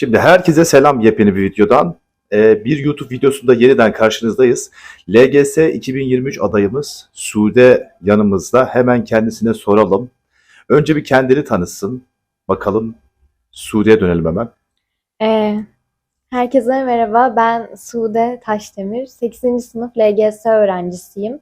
Şimdi herkese selam yepyeni bir videodan. Ee, bir YouTube videosunda yeniden karşınızdayız. LGS 2023 adayımız Sude yanımızda. Hemen kendisine soralım. Önce bir kendini tanısın. Bakalım Sude'ye dönelim hemen. Ee, herkese merhaba. Ben Sude Taşdemir. 8. sınıf LGS öğrencisiyim.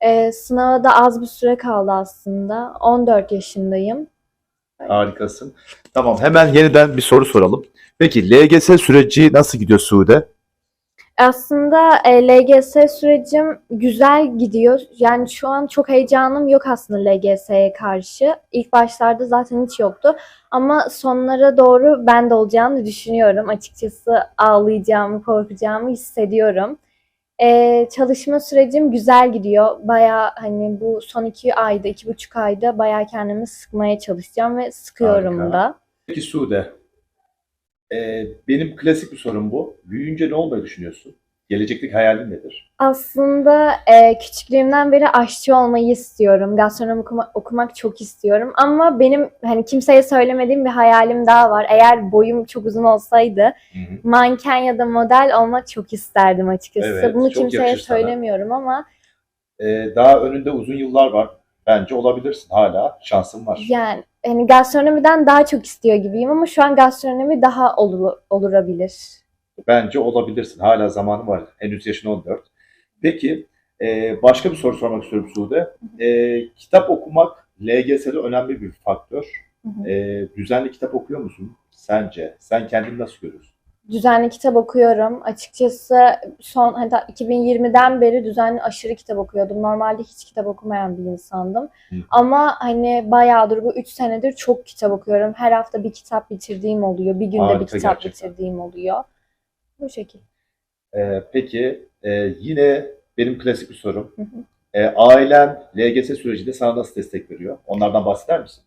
Ee, sınava da az bir süre kaldı aslında. 14 yaşındayım. Harikasın. Tamam hemen yeniden bir soru soralım. Peki LGS süreci nasıl gidiyor Sude? Aslında e, LGS sürecim güzel gidiyor. Yani şu an çok heyecanım yok aslında LGS'ye karşı. İlk başlarda zaten hiç yoktu. Ama sonlara doğru ben de olacağını düşünüyorum. Açıkçası ağlayacağımı, korkacağımı hissediyorum. E, çalışma sürecim güzel gidiyor. Baya hani bu son iki ayda, iki buçuk ayda baya kendimi sıkmaya çalışacağım ve sıkıyorum Harika. da. Peki Sude, ee, benim klasik bir sorum bu. Büyüyünce ne olmayı düşünüyorsun? Gelecekteki hayalin nedir? Aslında e, küçüklüğümden beri aşçı olmayı istiyorum. Gastronomi okuma- okumak çok istiyorum. Ama benim hani kimseye söylemediğim bir hayalim daha var. Eğer boyum çok uzun olsaydı manken ya da model olmak çok isterdim açıkçası. Evet, Bunu çok kimseye yakışır sana. söylemiyorum ama Ee, daha önünde uzun yıllar var. Bence olabilirsin hala. Şansın var. yani hani gastronomiden daha çok istiyor gibiyim ama şu an gastronomi daha olur, olurabilir. Bence olabilirsin. Hala zamanın var. Henüz yaşın 14. Peki e, başka bir soru sormak istiyorum Sude. E, kitap okumak LGS'de önemli bir faktör. Hı hı. E, düzenli kitap okuyor musun sence? Sen kendini nasıl görüyorsun? Düzenli kitap okuyorum. Açıkçası son hatta 2020'den beri düzenli aşırı kitap okuyordum. Normalde hiç kitap okumayan bir insandım. Hı. Ama hani bayağıdır bu 3 senedir çok kitap okuyorum. Her hafta bir kitap bitirdiğim oluyor. Bir günde Harika bir kitap gerçekten. bitirdiğim oluyor. Bu şekilde. E, peki e, yine benim klasik bir sorum. Hı hı. E, ailen LGS sürecinde sana nasıl destek veriyor? Onlardan bahseder misin?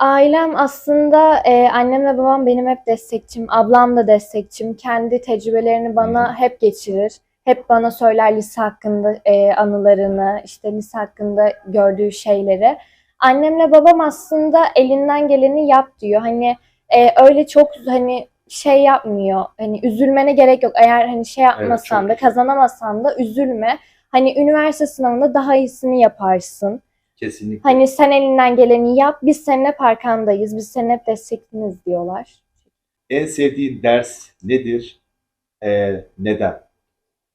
Ailem aslında e, annem ve babam benim hep destekçim. Ablam da destekçim. Kendi tecrübelerini bana hep geçirir. Hep bana söyler lise hakkında e, anılarını, işte lise hakkında gördüğü şeyleri. Annemle babam aslında elinden geleni yap diyor. Hani e, öyle çok hani şey yapmıyor. Hani üzülmene gerek yok. Eğer hani şey yapmasan çok da iyi. kazanamasan da üzülme. Hani üniversite sınavında daha iyisini yaparsın. Kesinlikle. Hani sen elinden geleni yap, biz senin hep arkandayız, biz senin hep destekliniz diyorlar. En sevdiğin ders nedir? E, neden?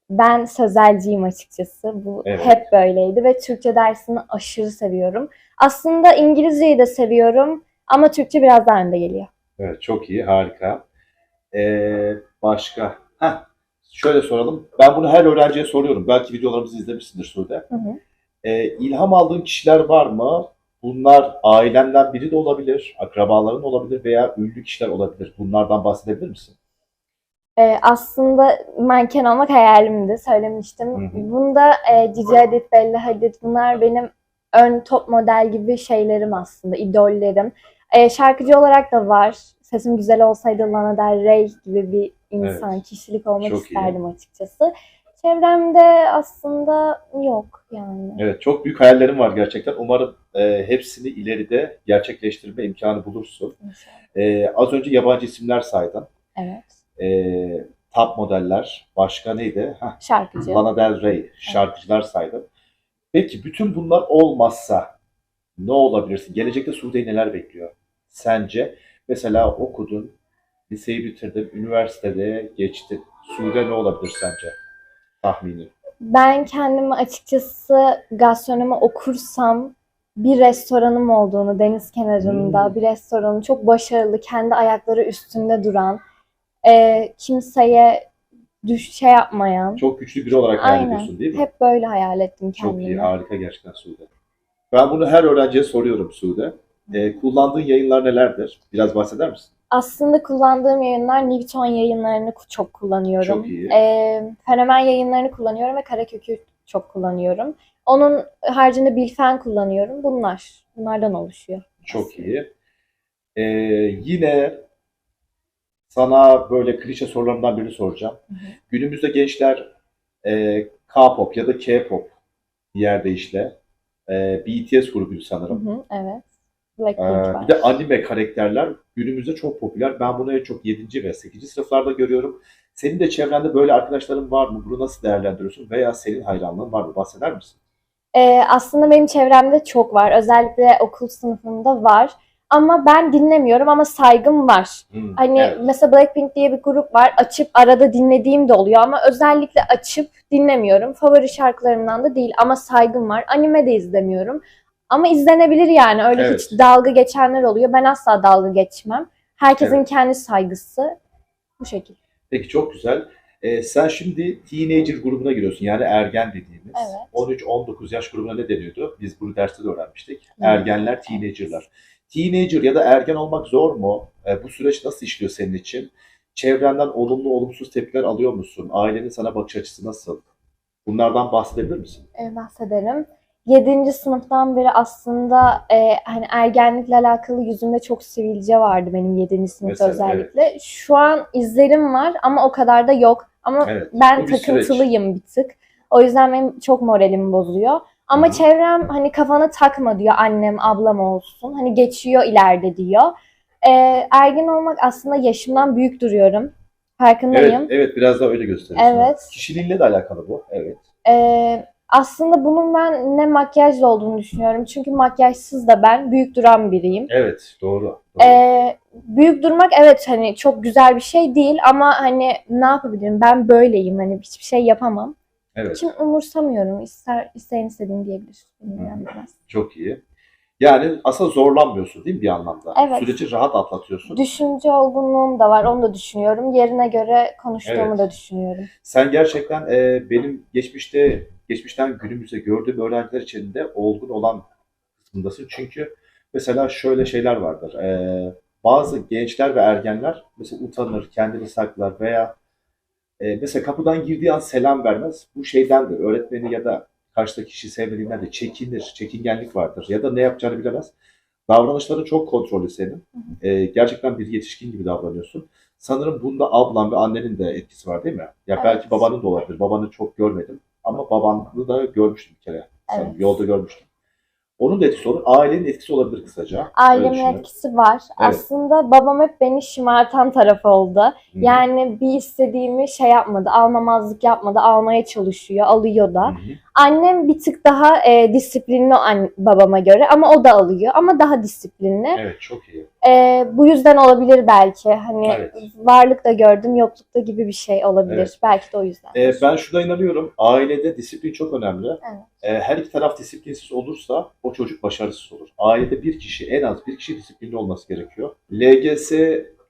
Ben sözelciyim açıkçası. Bu Evet. hep böyleydi ve Türkçe dersini aşırı seviyorum. Aslında İngilizceyi de seviyorum ama Türkçe biraz daha önde geliyor. Evet, çok iyi, harika. Ee, başka? Heh, şöyle soralım. Ben bunu her öğrenciye soruyorum. Belki videolarımızı izlemişsindir Sude. Hı hı. Ee, ilham aldığın kişiler var mı? Bunlar ailenden biri de olabilir, akrabaların olabilir veya ünlü kişiler olabilir. Bunlardan bahsedebilir misin? Ee, aslında manken olmak hayalimdi, söylemiştim. Hı hı. Bunda e, Cici Hadid, Bella Hadid bunlar benim ön top model gibi şeylerim aslında, idollerim. E, şarkıcı olarak da var. Sesim güzel olsaydı Lana Del Rey gibi bir insan, Evet. kişilik olmak Çok iyi. isterdim açıkçası. Çevremde aslında yok yani. Evet, çok büyük hayallerim var gerçekten. Umarım e, hepsini ileride gerçekleştirme imkanı bulursun. Ee, az önce yabancı isimler saydın. Evet. Ee, top modeller, başka neydi? Heh, Şarkıcı. Lana Del Rey, şarkıcılar saydım. Peki bütün bunlar olmazsa ne olabilirsin? Gelecekte Sude'yi neler bekliyor? Sence? Mesela okudun, liseyi bitirdin, üniversitede geçtin. Sude ne olabilir sence? Tahmini. Ben kendimi açıkçası gastronomi okursam bir restoranım olduğunu deniz kenarında Hmm. bir restoranı çok başarılı kendi ayakları üstünde duran e, kimseye düş şey yapmayan Çok güçlü biri olarak hayal aynen ediyorsun değil mi? hep böyle hayal ettim Çok iyi, kendimi. harika gerçekten Sude. Ben bunu her öğrenciye soruyorum Sude. Ee, kullandığın yayınlar nelerdir? Biraz bahseder misin? Aslında kullandığım yayınlar Newton yayınlarını çok kullanıyorum. Çok iyi. E, Fenomen yayınlarını kullanıyorum ve Karakök'ü çok kullanıyorum. Onun haricinde Bilfen kullanıyorum. Bunlar. Bunlardan oluşuyor. Çok aslında. iyi. Ee, yine sana böyle klişe sorularımdan birini soracağım. Hı hı. Günümüzde gençler e, K-pop ya da K-pop bir yerde işte. E, BTS grubuydu Hı sanırım. hı, evet. Ee, bir de anime karakterler günümüzde çok popüler. Ben bunu en çok 7. ve 8. sınıflarda görüyorum. Senin de çevrende böyle arkadaşların var mı? Bunu nasıl değerlendiriyorsun? Veya senin hayranlığın var mı? Bahseder misin? Ee, aslında benim çevremde çok var. Özellikle okul sınıfında var. Ama ben dinlemiyorum ama saygım var. Hmm, Hani evet. mesela Blackpink diye bir grup var. Açıp arada dinlediğim de oluyor ama özellikle açıp dinlemiyorum. Favori şarkılarımdan da değil ama saygım var. Anime de izlemiyorum. Ama izlenebilir yani. Öyle Evet. hiç dalga geçenler oluyor. Ben asla dalga geçmem. Herkesin Evet. kendi saygısı. Bu şekilde. Peki çok güzel. Ee, sen şimdi teenager grubuna giriyorsun. Yani ergen dediğimiz. Evet. 13-19 yaş grubuna ne deniyordu? Biz bunu derste de öğrenmiştik. Hı. Ergenler, teenagerlar. Teenager ya da ergen olmak zor mu? Ee, bu süreç nasıl işliyor senin için? Çevrenden olumlu olumsuz tepkiler alıyor musun? Ailenin sana bakış açısı nasıl? Bunlardan bahsedebilir misin? e, bahsedelim. 7. sınıftan beri aslında e, hani ergenlikle alakalı yüzümde çok sivilce vardı benim 7. sınıfta Mesela, özellikle. Şu an izlerim var ama o kadar da yok. Ama Evet, ben bir süreç. takıntılıyım bir tık. O yüzden benim çok moralim bozuyor. Ama Hı hı. çevrem hani kafana takma diyor annem ablam olsun. Hani geçiyor ileride diyor. E, ergen olmak aslında yaşımdan büyük duruyorum. Farkındayım. Evet, evet biraz da öyle gösteriyorsun. Evet. Kişiliğinle de alakalı bu. Evet. Ee, aslında bunun ben ne makyajla olduğunu düşünüyorum. Çünkü makyajsız da ben büyük duran biriyim. Evet, doğru. doğru. Ee, büyük durmak evet hani çok güzel bir şey değil ama hani ne yapabilirim? Ben böyleyim hani hiçbir şey yapamam. evet. Şimdi umursamıyorum. İster isteyen istediğin diyebilir. Çok iyi. Yani aslında zorlanmıyorsun değil mi bir anlamda? Evet. Süreci rahat atlatıyorsun. Düşünce olgunluğum da var. Onu da düşünüyorum. Yerine göre konuştuğumu Evet. da düşünüyorum. Sen gerçekten e, benim geçmişte geçmişten günümüze gördüğüm öğrenciler içinde olgun olan kısmındasın. Çünkü mesela şöyle şeyler vardır. E, bazı gençler ve ergenler mesela utanır, kendini saklar veya e, mesela kapıdan girdiği an selam vermez. Bu şeydendir. Öğretmeni ya da karşıdaki kişi sevmediğinden de çekinir, çekingenlik vardır ya da ne yapacağını bilemez. Davranışların çok kontrollü senin. E, gerçekten bir yetişkin gibi davranıyorsun. Sanırım bunda ablan ve annenin de etkisi var değil mi? Ya belki Evet. babanın da olabilir. Babanı çok görmedim ama babanı da görmüştüm bir kere. Evet. Yolda görmüştüm. Onun da etkisi olur. Ailenin etkisi olabilir kısaca. Ailemin etkisi var. Aslında babam hep beni şımartan tarafı oldu. Hı hı. Yani bir istediğimi şey yapmadı, almamazlık yapmadı, almaya çalışıyor, alıyor da. hı. Annem bir tık daha e, disiplinli an- babama göre ama o da alıyor ama daha disiplinli. Evet çok iyi. E, bu yüzden olabilir belki. Hani Evet. varlık da gördüm, yokluk da gibi bir şey olabilir. Evet. Belki de o yüzden. Ee, ben şuna inanıyorum. Ailede disiplin çok önemli. Evet. Ee, her iki taraf disiplinsiz olursa o çocuk başarısız olur. Ailede bir kişi, en az bir kişi disiplinli olması gerekiyor. LGS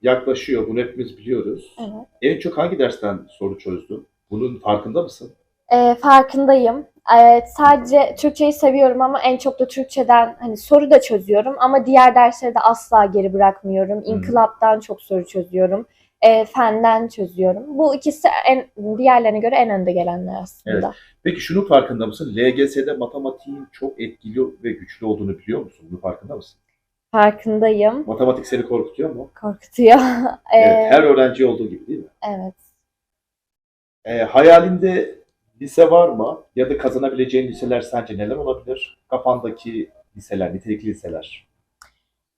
yaklaşıyor. Bunu hepimiz biliyoruz. Evet. En çok hangi dersten soru çözdün? Bunun farkında mısın? E, farkındayım. Evet, sadece Türkçeyi seviyorum ama en çok da Türkçeden hani soru da çözüyorum ama diğer dersleri de asla geri bırakmıyorum. İnkılaptan çok soru çözüyorum. E, fenden çözüyorum. Bu ikisi en diğerlerine göre en önde gelenler aslında. Peki şunun farkında mısın? LGS'de matematiğin çok etkili ve güçlü olduğunu biliyor musun? Bunun farkında mısın? Farkındayım. Matematik seni korkutuyor mu? Korkutuyor. E, Evet, her öğrenci olduğu gibi değil mi? evet. Ee, hayalinde lise var mı? Ya da kazanabileceğin liseler sence neler olabilir? Kafandaki liseler, nitelikli liseler.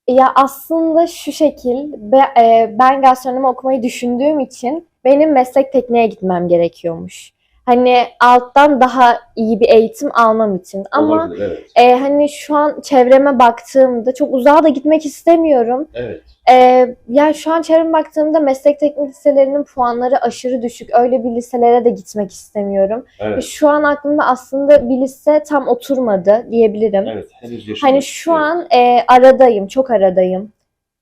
Ya aslında şu şekil, e, ben gastronomi okumayı düşündüğüm için benim meslek tekniğe gitmem gerekiyormuş. Hani alttan daha iyi bir eğitim almam için. Ama Olabilir, evet. e, hani şu an çevreme baktığımda çok uzağa da gitmek istemiyorum. Evet. E, ya şu an çevreme baktığımda meslek teknik liselerinin puanları aşırı düşük. Öyle bir liselere de gitmek istemiyorum. Ve Evet. Şu an aklımda aslında bir lise tam oturmadı diyebilirim. Evet. Henüz. Hani şu Evet. an e, aradayım, çok aradayım.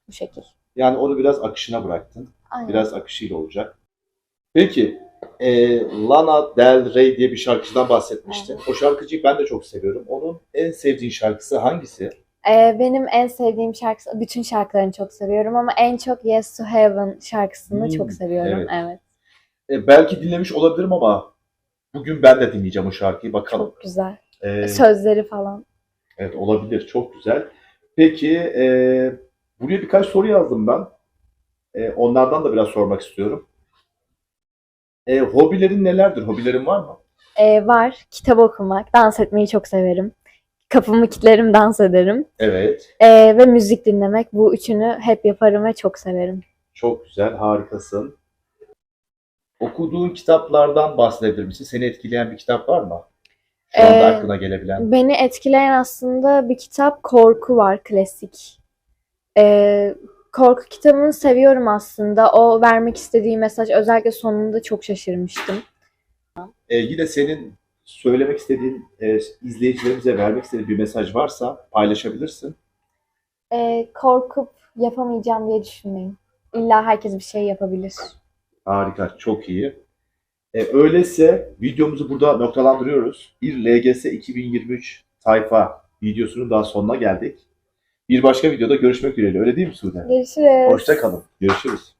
Bu şekil. Yani onu biraz akışına bıraktın. Aynen. Biraz akışıyla olacak. Peki, e, Lana Del Rey diye bir şarkıcıdan bahsetmiştin. O şarkıcıyı ben de çok seviyorum. Onun en sevdiğin şarkısı hangisi? E, benim en sevdiğim şarkısı, bütün şarkılarını çok seviyorum ama en çok Yes to Heaven şarkısını Hmm, çok seviyorum. evet. Evet. E, belki dinlemiş olabilirim ama bugün ben de dinleyeceğim o şarkıyı. Bakalım. Çok güzel. E, Sözleri falan. Evet olabilir. Çok güzel. Peki e, buraya birkaç soru yazdım ben. E, onlardan da biraz sormak istiyorum. E, hobilerin nelerdir? Hobilerin var mı? E, var kitap okumak, dans etmeyi çok severim. Kapımı kilitlerim, dans ederim. Evet. Ee, ve müzik dinlemek. Bu üçünü hep yaparım ve çok severim. Çok güzel, harikasın. Okuduğun kitaplardan bahsedebilir misin? Seni etkileyen bir kitap var mı? Şu anda Ee, aklına gelebilen. Beni etkileyen aslında bir kitap Korku var, klasik. Ee, korku kitabını seviyorum aslında. O vermek istediği mesaj özellikle sonunda çok şaşırmıştım. Ee, yine senin söylemek istediğin, e, izleyicilerimize vermek istediğin bir mesaj varsa paylaşabilirsin. Ee, korkup yapamayacağım diye düşünmeyin. İlla herkes bir şey yapabilir. Harika, çok iyi. Ee, öyleyse videomuzu burada noktalandırıyoruz. Bir LGS 2023 sayfa videosunun daha sonuna geldik. Bir başka videoda görüşmek dileğiyle. Öyle değil mi Sude? Görüşürüz. Hoşça kalın. Görüşürüz.